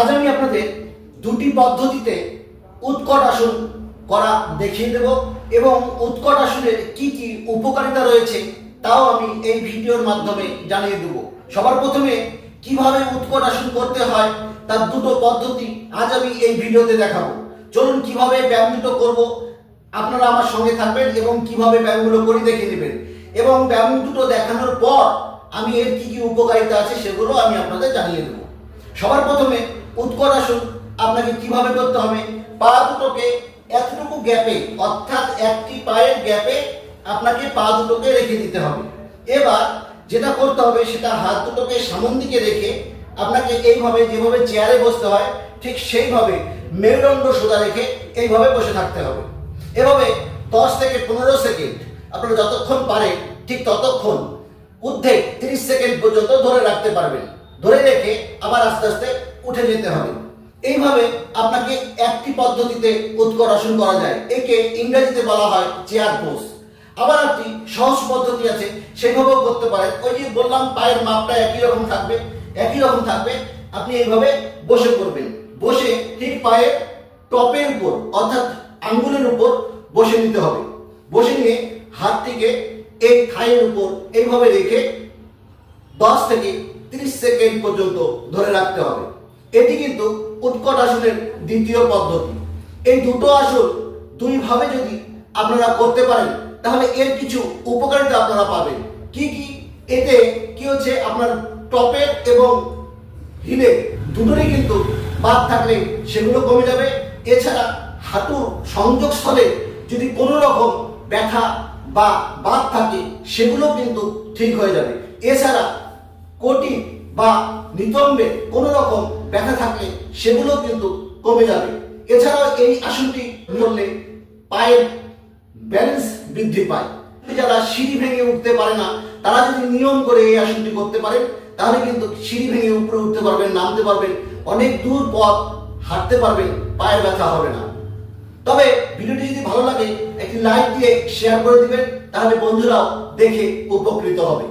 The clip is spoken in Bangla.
আজ আমি আপনাদের দুটি পদ্ধতিতে উৎকট আসন করা দেখিয়ে দেব এবং উৎকট আসনের কি কি উপকারিতা রয়েছে তাও আমি এই ভিডিওর মাধ্যমে জানিয়ে দেব। সবার প্রথমে কীভাবে উৎকট আসন করতে হয় তার দুটো পদ্ধতি আজ আমি এই ভিডিওতে দেখাবো। চলুন কীভাবে ব্যায়াম দুটো করব, আপনারা আমার সঙ্গে থাকবেন এবং কীভাবে ব্যায়ামগুলো করে দেখে নেবেন। এবং ব্যায়াম দুটো দেখানোর পর আমি এর কি কি উপকারিতা আছে সেগুলো আমি আপনাদের জানিয়ে দেবো। সবার প্রথমে উৎকট আসন, আপনাকে কীভাবে করতে হবে? পা দুটোকে এতটুকু গ্যাপে, অর্থাৎ একটি পায়ের গ্যাপে আপনাকে পা দুটোকে রেখে দিতে হবে। এবার যেটা করতে হবে, সেটা হাত দুটোকে সামন দিকে রেখে আপনাকে এইভাবে, যেভাবে চেয়ারে বসতে হয়, ঠিক সেইভাবে মেরুদণ্ড সোজা রেখে এইভাবে বসে থাকতে হবে। এভাবে দশ থেকে পনেরো সেকেন্ড আপনারা যতক্ষণ পারেন, ঠিক ততক্ষণ, ঊর্ধ্বে তিরিশ সেকেন্ড পর্যন্ত ধরে রাখতে পারবেন। ধরে রেখে আবার আস্তে আস্তে উঠে যেতে হবে। এইভাবে আপনাকে একটি পদ্ধতিতে আসন করা যায়। একে ইংরেজিতে বলা হয় চেয়ার পোজ। আবার একটি সহজ পদ্ধতি আছে, সেভাবেও করতে পারেন। ওই যে বললাম, পায়ের মাপটা একই রকম থাকবে, একই রকম থাকবে। আপনি এইভাবে বসে করবেন। বসে ঠিক পায়ের টপের উপর, অর্থাৎ আঙ্গুলের উপর বসে নিতে হবে। বসে নিয়ে হাতটিকে এই থাইয়ের উপর এইভাবে রেখে দশ থেকে তিরিশ সেকেন্ড পর্যন্ত ধরে রাখতে হবে। এটি কিন্তু উৎকট আসনের দ্বিতীয় পদ্ধতি। এই দুটো আসন দুইভাবে যদি আপনারা করতে পারেন, তাহলে এর কিছু উপকারিতা আপনারা পাবেন। কি কি? এতে কি হচ্ছে? আপনার টপের এবং হিলে দুটোরই কিন্তু বাদ থাকলে সেগুলো কমে যাবে। এছাড়া হাঁটুর সংযোগস্থলে যদি কোনো রকম ব্যথা বা বাদ থাকে, সেগুলো কিন্তু ঠিক হয়ে যাবে। এছাড়া কোটি বা নিতম্বে কোনো রকম ব্যথা থাকলে সেগুলো কিন্তু কমে যাবে। এছাড়াও এই আসনটি করলে পায়ের ব্যালেন্স বৃদ্ধি পায়। যারা সিঁড়ি ভেঙে উঠতে পারে না, তারা যদি নিয়ম করে এই আসনটি করতে পারেন তাহলে কিন্তু সিঁড়ি ভেঙে উপরে উঠতে পারবেন, নামতে পারবেন, অনেক দূর পথ হাঁটতে পারবেন, পায়ের ব্যথা হবে না। তবে ভিডিওটি যদি ভালো লাগে, একটি লাইক দিয়ে শেয়ার করে দিবেন, তাহলে বন্ধুরাও দেখে উপকৃত হবে।